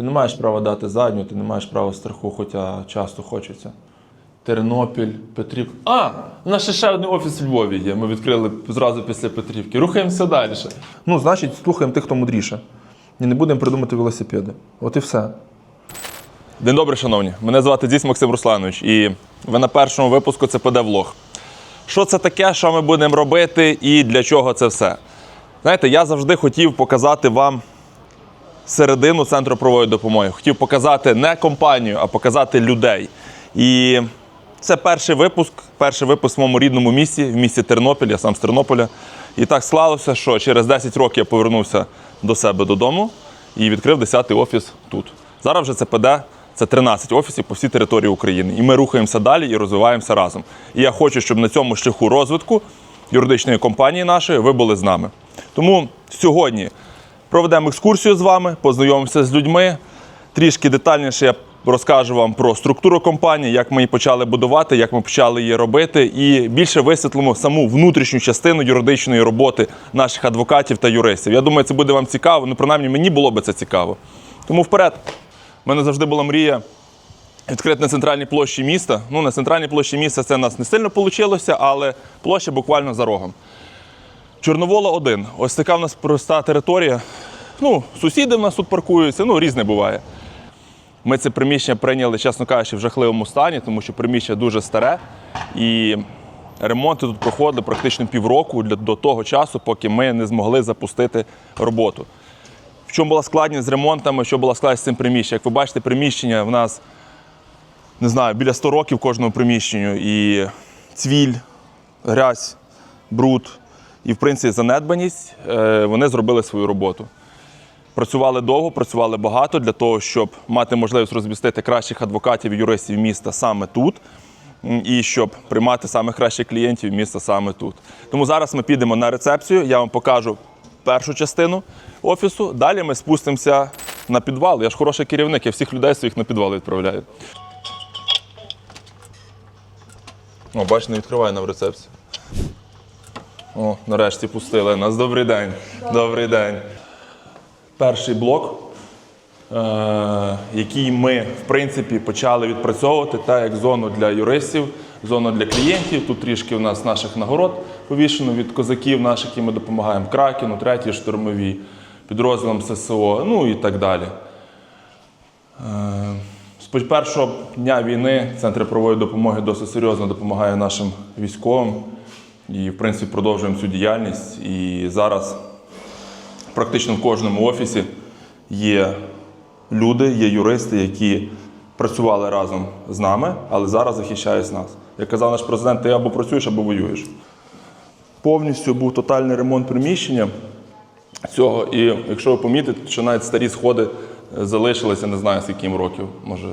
Ти не маєш права дати задню, ти не маєш права страху, хоча часто хочеться. Тернопіль, Петрів. А! У нас ще один офіс в Львові є. Ми відкрили зразу після Петрівки. Рухаємося далі. Ну, значить, слухаємо тих, хто мудріше. І не будемо придумати велосипеди. От і все. День добрий, шановні. Мене звати Діс Максим Русланович, і ви на першому випуску це ПД влог. Що це таке, що ми будемо робити і для чого це все? Знаєте, я завжди хотів показати вам середину центру правової допомоги. Хотів показати не компанію, а показати людей. І це перший випуск, перший випуск в моєму рідному місті, в місті Тернопіль, я сам з Тернополя. І так склалося, що через 10 років я повернувся до себе додому і відкрив 10-й офіс тут. Зараз вже це ПД, це 13 офісів по всій території України. І ми рухаємося далі і розвиваємося разом. І я хочу, щоб на цьому шляху розвитку юридичної компанії нашої ви були з нами. Тому сьогодні проведемо екскурсію з вами, познайомимося з людьми. Трішки детальніше я розкажу вам про структуру компанії, як ми її почали будувати, як ми почали її робити, і більше висвітлимо саму внутрішню частину юридичної роботи наших адвокатів та юристів. Я думаю, це буде вам цікаво. Ну, принаймні, мені було би це цікаво. Тому вперед. У мене завжди була мрія відкрити на центральній площі міста. Ну, на центральній площі міста це у нас не сильно вийшло, але площа буквально за рогом. Чорновола 1. Ось така в нас проста територія. Ну, сусіди в нас тут паркуються, ну, різне буває. Ми це приміщення прийняли, чесно кажучи, в жахливому стані, тому що приміщення дуже старе. І ремонти тут проходили практично півроку до того часу, поки ми не змогли запустити роботу. В чому була складність з ремонтами, що була складність з цим приміщенням? Як ви бачите, приміщення в нас, не знаю, біля 100 років кожному приміщенню. І цвіль, грязь, бруд і, в принципі, занедбаність, е, вони зробили свою роботу. Працювали довго, працювали багато для того, щоб мати можливість розмістити кращих адвокатів і юристів міста саме тут, і щоб приймати саме кращих клієнтів міста саме тут. Тому зараз ми підемо на рецепцію, я вам покажу першу частину офісу. Далі ми спустимося на підвал. Я ж хороший керівник, я всіх людей своїх на підвал відправляю. О, бач, не відкриває нам рецепцію. О, нарешті пустили нас. Добрий день. Добрий день перший блок, е, який ми, в принципі, почали відпрацьовувати так як зону для юристів, зону для клієнтів. Тут трішки у нас наших нагород повішено від козаків наших, які ми допомагаємо Кракену, третій штурмовій, підрозділам ССО, ну і так далі. Е, З першого дня війни Центр правової допомоги досить серйозно допомагає нашим військовим. І, в принципі, продовжуємо цю діяльність. І зараз практично в кожному офісі є люди, є юристи, які працювали разом з нами, але зараз захищають нас. Як казав наш президент, ти або працюєш, або воюєш. Повністю був тотальний ремонт приміщення цього. І якщо ви помітите, що навіть старі сходи е, залишилися, не знаю скільки їм років, може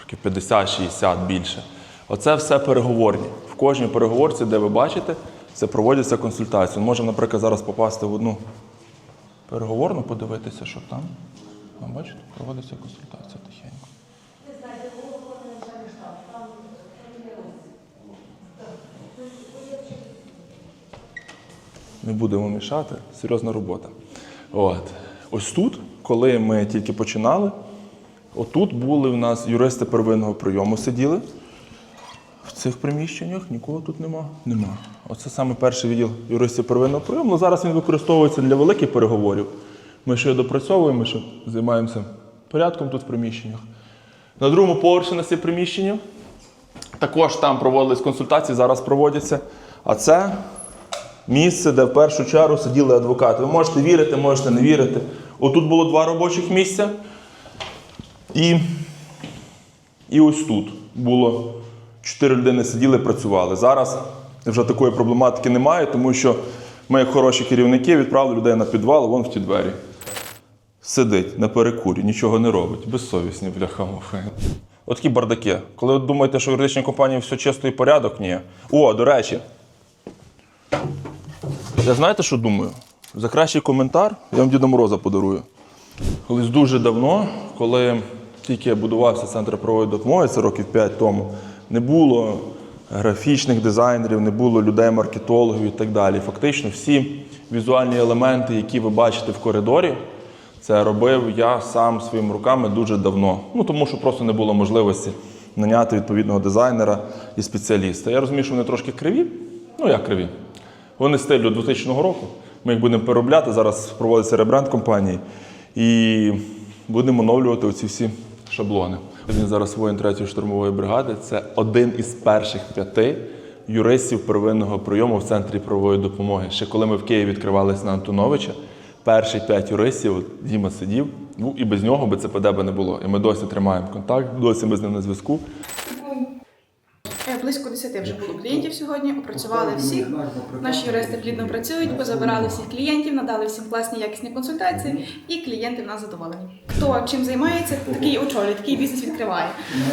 років 50-60 більше. Оце все переговорні. Кожній переговорці, де ви бачите, це проводяться консультації. Можемо, наприклад, зараз попасти в одну переговорну, подивитися, що там. А бачите, проводиться консультація тихенько. Не будемо мішати, серйозна робота. От. Ось тут, коли ми тільки починали, отут були в нас юристи первинного прийому сиділи. Цих приміщеннях нікого тут нема. Нема. Оце саме перший відділ юристів первинного прийому. Ну, зараз він використовується для великих переговорів. Ми ще допрацьовуємо, ще займаємося порядком тут в приміщеннях. На другому поверсі на ці приміщення. Також там проводились консультації, зараз проводяться. А це місце, де в першу чергу сиділи адвокати. Ви можете вірити, можете не вірити. Отут було два робочих місця. І, і ось тут було чотири людини сиділи, працювали. Зараз вже такої проблематики немає, тому що ми, як хороші керівники, відправили людей на підвал, вон в ті двері. Сидить на перекурі, нічого не робить. Безсовісні, бляха муха. От бардаки. Коли ви думаєте, що в юридичній компанії все чисто і порядок, ні. О, до речі. Я знаєте, що думаю? За кращий коментар я вам Діда Мороза подарую. Колись дуже давно, коли тільки будувався центр правової допомоги, це років 5 тому, не було графічних дизайнерів, не було людей-маркетологів і так далі. Фактично, всі візуальні елементи, які ви бачите в коридорі, Це робив я сам своїми руками дуже давно. Ну тому що просто не було можливості наняти відповідного дизайнера і спеціаліста. Я розумію, що вони трошки криві. Ну як криві? Вони стилю 2000 року. Ми їх будемо переробляти. Зараз проводиться ребренд компанії. І будемо оновлювати оці всі шаблони. Він зараз воїн 3-ї штурмової бригади. Це один із перших п'яти юристів первинного прийому в центрі правової допомоги. Ще коли ми в Києві відкривалися на Антоновича, перші п'ять юристів, Діма сидів, ну і без нього би це ПДБ не було. І ми досі тримаємо контакт, досі ми з ним на зв'язку. Е, Близько 10 вже було клієнтів сьогодні. Опрацювали всіх. Наші юристи плідно працюють, позабирали всіх клієнтів, надали всім класні якісні консультації, і клієнти в нас задоволені. Хто чим займається, такий очолює, такий бізнес відкриває.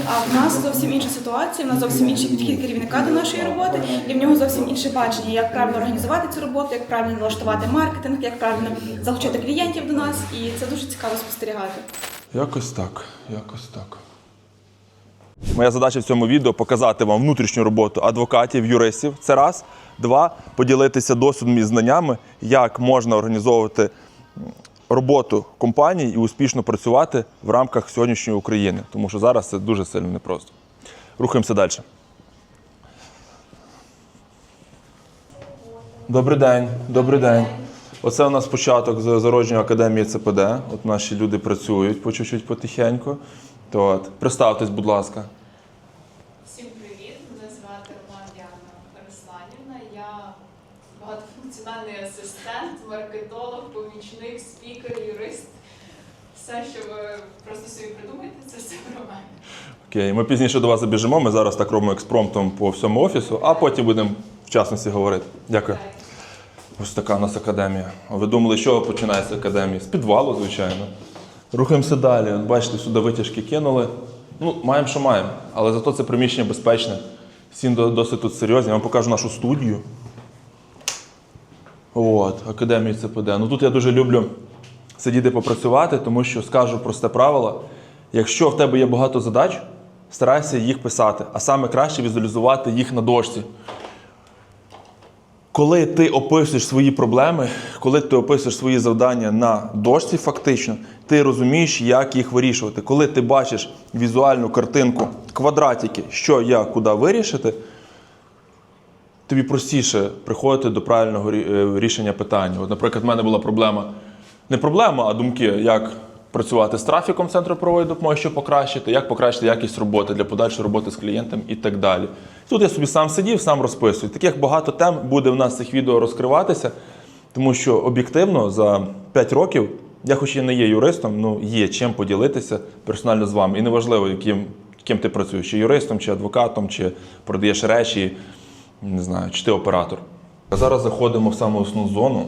А в нас зовсім інша ситуація, в нас зовсім інший підхід керівника до нашої роботи, і в нього зовсім інше бачення, як правильно організувати цю роботу, як правильно налаштувати маркетинг, як правильно залучити клієнтів до нас, і це дуже цікаво спостерігати. Якось так, якось так. Моя задача в цьому відео показати вам внутрішню роботу адвокатів, юристів. Це раз. Два поділитися досвідом і знаннями, як можна організовувати роботу компаній і успішно працювати в рамках сьогоднішньої України. Тому що зараз це дуже сильно непросто. Рухаємося далі. Добрий день, добрий день. Оце у нас початок зародження академії ЦПД. От наші люди працюють по чуть-чуть потихеньку. От, представтесь, будь ласка. Всім привіт! Мене звати Роман Діана Русланівна. Я багатофункціональний асистент, маркетолог, помічник, спікер, юрист. Все, що ви просто собі придумаєте, це все про мене. Окей, ми пізніше до вас забіжимо. Ми зараз так робимо експромтом по всьому офісу, а потім будемо в частності говорити. Дякую. Ось така у нас академія. Ви думали, чого починається академія? З підвалу, звичайно. Рухаємося далі. Бачите, сюди витяжки кинули. Ну, маємо, що маємо. Але зато це приміщення безпечне. Всі до- досить тут серйозні. Я вам покажу нашу студію. От, академії ЦПД. Ну тут я дуже люблю сидіти попрацювати, тому що скажу просте правило. Якщо в тебе є багато задач, старайся їх писати, а саме краще візуалізувати їх на дошці. Коли ти описуєш свої проблеми, коли ти описуєш свої завдання на дошці, фактично, ти розумієш, як їх вирішувати. Коли ти бачиш візуальну картинку, квадратики, що як, куди вирішити, тобі простіше приходити до правильного е, рішення питання. От, наприклад, в мене була проблема, не проблема, а думки, як працювати з трафіком центру правової допомоги, що покращити, як покращити якість роботи для подальшої роботи з клієнтом і так далі. Тут я собі сам сидів, сам розписую. Таких багато тем буде в нас цих відео розкриватися, тому що об'єктивно за 5 років, я хоч і не є юристом, ну є чим поділитися персонально з вами. І неважливо, яким, ким ти працюєш, чи юристом, чи адвокатом, чи продаєш речі, не знаю, чи ти оператор. А зараз заходимо в саму основну зону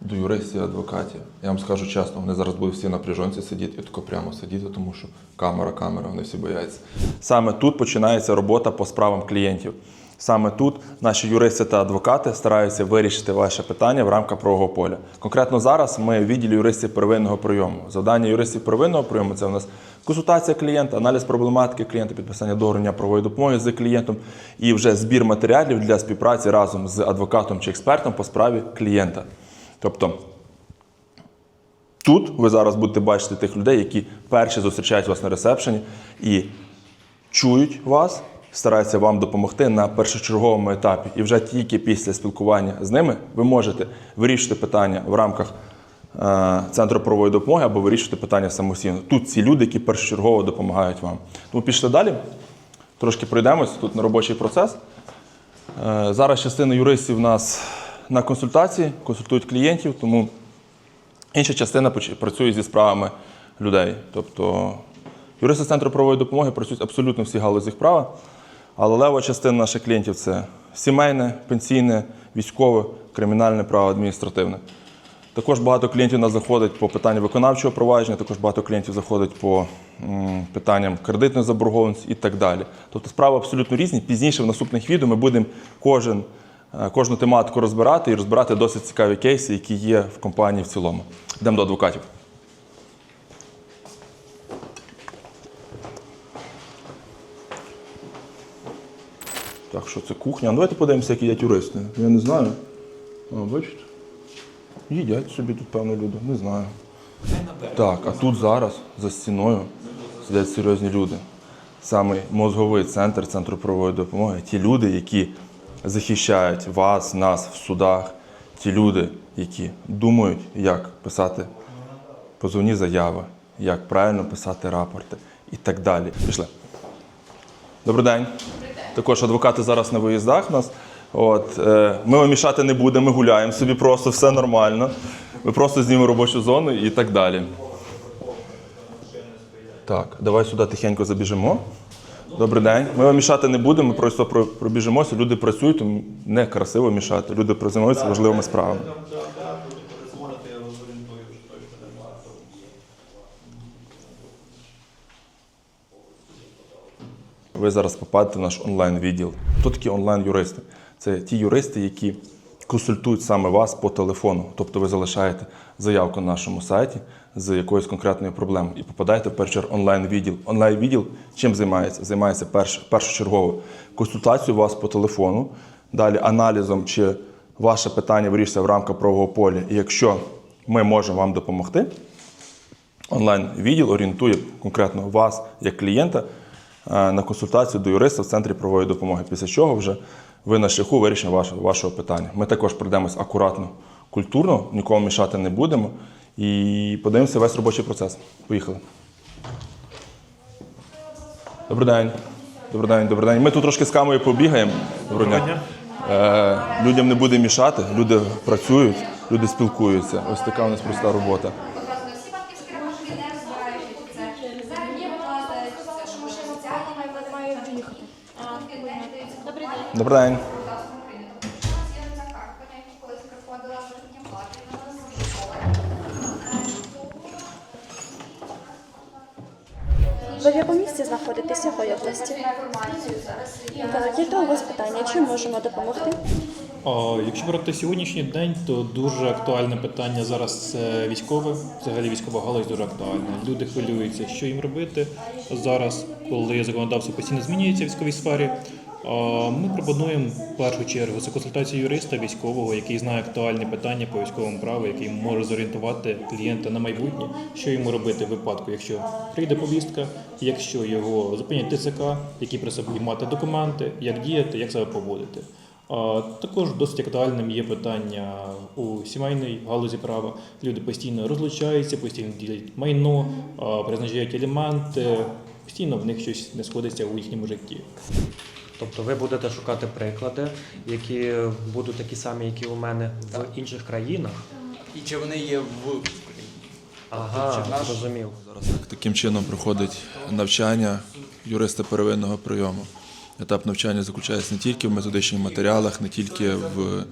до юристів адвокатів. Я вам скажу чесно, вони зараз будуть всі напряженці сидіти і тако прямо сидіти, тому що камера, камера, вони всі бояться. Саме тут починається робота по справам клієнтів. Саме тут наші юристи та адвокати стараються вирішити ваше питання в рамках правового поля. Конкретно зараз ми в відділі юристів первинного прийому. Завдання юристів первинного прийому це у нас консультація клієнта, аналіз проблематики клієнта, підписання договорення правової допомоги з клієнтом і вже збір матеріалів для співпраці разом з адвокатом чи експертом по справі клієнта. Тобто тут ви зараз будете бачити тих людей, які перші зустрічають вас на ресепшені і чують вас, стараються вам допомогти на першочерговому етапі. І вже тільки після спілкування з ними ви можете вирішити питання в рамках е, центру правової допомоги або вирішити питання самостійно. Тут ці люди, які першочергово допомагають вам. Тому пішли далі. Трошки пройдемось тут на робочий процес. Е, Зараз частина юристів у нас на консультації, консультують клієнтів, тому інша частина працює зі справами людей. Тобто юристи центру правової допомоги працюють абсолютно всі галузі права, але лева частина наших клієнтів це сімейне, пенсійне, військове, кримінальне право, адміністративне. Також багато клієнтів нас заходить по питанню виконавчого провадження, також багато клієнтів заходить по питанням кредитної заборгованості і так далі. Тобто справи абсолютно різні. Пізніше в наступних відео ми будемо кожен, кожну тематику розбирати і розбирати досить цікаві кейси, які є в компанії в цілому. Йдемо до адвокатів. Так, що це кухня? Ну, давайте подивимося, як їдять юристи. Я не знаю. О, бачите? Їдять собі тут, певно, люди. Не знаю. Так, а тут зараз за стіною сидять серйозні люди. Саме мозговий центр центру правової допомоги. Ті люди, які захищають вас, нас в судах, ті люди, які думають, як писати позовні заяви, як правильно писати рапорти і так далі. Пішли. Добрий день. Також адвокати зараз на виїздах нас. От, е, ми вам мішати не будемо, ми гуляємо собі просто, все нормально. Ми просто знімемо робочу зону і так далі. Так, давай сюди тихенько забіжимо. Добрий день. Ми вам мішати не будемо, ми просто пробіжимося. Люди працюють, тому не красиво мішати. Люди займаються важливими справами. Ви зараз попадете в наш онлайн-відділ. Хто такі онлайн-юристи? Це ті юристи, які консультують саме вас по телефону. Тобто ви залишаєте заявку на нашому сайті з якоюсь конкретною проблемою і попадаєте в перший онлайн-відділ. Онлайн-відділ чим займається? Займається перш, першочергово консультацією вас по телефону, далі аналізом, чи ваше питання вирішується в рамках правового поля. І якщо ми можемо вам допомогти, онлайн-відділ орієнтує конкретно вас як клієнта е, на консультацію до юриста в центрі правової допомоги. Після чого вже ви на шляху вирішення вашого, вашого питання. Ми також пройдемось акуратно, культурно, нікому мішати не будемо і подивимося весь робочий процес. Поїхали. Добрий день. Добрий день, добрий день. Ми тут трошки з камою побігаємо. Доброго дня. Е, людям не буде мішати, люди працюють, люди спілкуються. Ось така у нас проста робота. Одразу всі Якщо брати сьогоднішній день, то дуже актуальне питання зараз це військове. Взагалі військова галузь дуже актуальна. Люди хвилюються, що їм робити зараз, коли законодавство постійно змінюється в військовій сфері. Ми пропонуємо в першу чергу це консультацію юриста військового, який знає актуальні питання по військовому праву, який може зорієнтувати клієнта на майбутнє, що йому робити в випадку, якщо прийде повістка, якщо його зупинять ТЦК, які при собі мати документи, як діяти, як себе поводити. А Також досить актуальним є питання у сімейній галузі права. Люди постійно розлучаються, постійно ділять майно, призначають елементи, постійно в них щось не сходиться у їхньому житті. Тобто ви будете шукати приклади, які будуть такі самі, які у мене в інших країнах. І чи вони є в Україні? Ага, наш- зрозумів. Зараз так, таким чином проходить навчання юриста первинного прийому. Етап навчання заключається не тільки в методичних матеріалах, не тільки в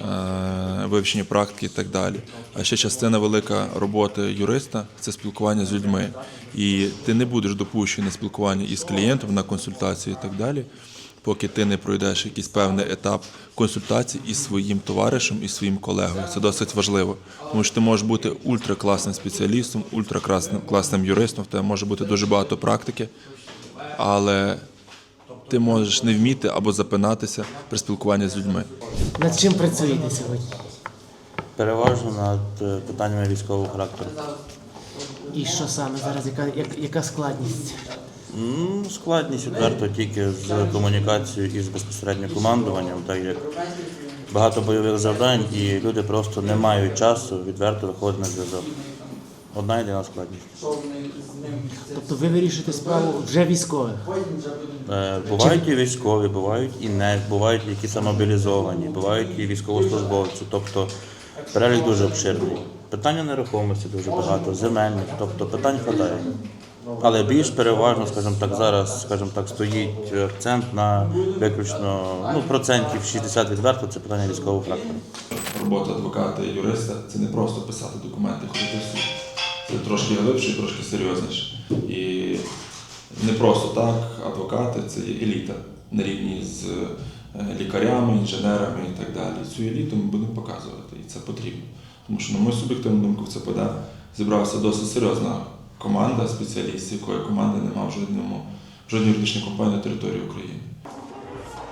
е, вивченні практики і так далі. А ще частина велика роботи юриста це спілкування з людьми. І ти не будеш допущений на спілкування із клієнтом на консультації і так далі, поки ти не пройдеш якийсь певний етап консультації із своїм товаришем і своїм колегою. Це досить важливо, тому що ти можеш бути ультракласним спеціалістом, ультракласним класним юристом, в тебе може бути дуже багато практики, але ти можеш не вміти або запинатися при спілкуванні з людьми. Над чим працюєте сьогодні? Переважно над е, питаннями військового характеру. І що саме зараз? Яка, як, яка складність? М, Складність відверто тільки з комунікацією і з безпосередньо командуванням, так як багато бойових завдань, і люди просто не мають часу відверто виходити на зв'язок. Одна єдина складність. Тобто ви вирішуєте справу вже військових. Е, Бувають і військові, бувають і не, бувають які самобілізовані, бувають і військовослужбовці. Тобто перелік дуже обширний. Питання нерухомості дуже багато, земельних, тобто питань хватає. Але більш переважно, скажімо так, зараз, скажімо так, стоїть акцент на виключно ну, процентів 60 відверто це питання військового характеру. Робота адвоката і юриста це не просто писати документи, ходити в суд. Це трошки глибше трошки серйозніше. І не просто так, адвокати це є еліта на рівні з е, лікарями, інженерами і так далі. Цю еліту ми будемо показувати, і це потрібно. Тому що, на мою суб'єктивну думку, в ЦПД зібралася досить серйозна команда спеціалістів, якої команди немає в жодному в жодній юридичній компанії на території України.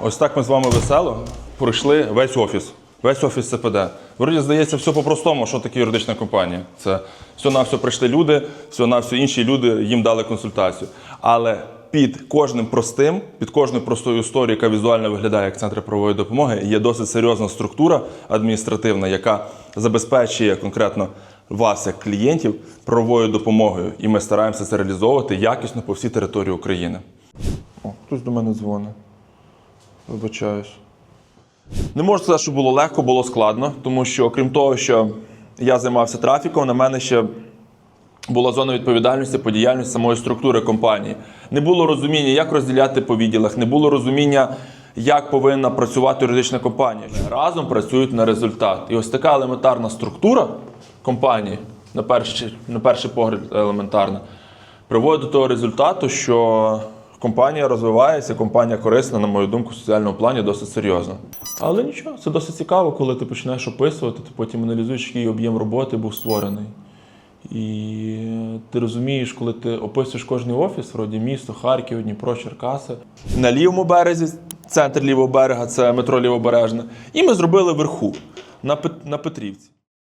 Ось так ми з вами весело пройшли весь офіс. Весь офіс ЦПД. Вроді здається, все по-простому, що таке юридична компанія. Це все на все прийшли люди, все на все інші люди їм дали консультацію. Але під кожним простим, під кожною простою історією, яка візуально виглядає як центр правової допомоги, є досить серйозна структура адміністративна, яка забезпечує конкретно вас, як клієнтів, правовою допомогою. І ми стараємося це реалізовувати якісно по всій території України. О, хтось до мене дзвонить. Вибачаюсь. Не можу сказати, що було легко, було складно, тому що, окрім того, що я займався трафіком, на мене ще була зона відповідальності по діяльності самої структури компанії. Не було розуміння, як розділяти по відділах, не було розуміння, як повинна працювати юридична компанія. Разом працюють на результат. І ось така елементарна структура компанії, на перший, на перший погляд елементарна, приводить до того результату, що компанія розвивається, компанія корисна, на мою думку, в соціальному плані досить серйозно. Але нічого, це досить цікаво, коли ти починаєш описувати, ти потім аналізуєш, який об'єм роботи був створений. І ти розумієш, коли ти описуєш кожний офіс, вроді місто, Харків, Дніпро, Черкаси. На лівому березі, центр лівого берега, це метро Лівобережне. І ми зробили вверху, на, на Петрівці.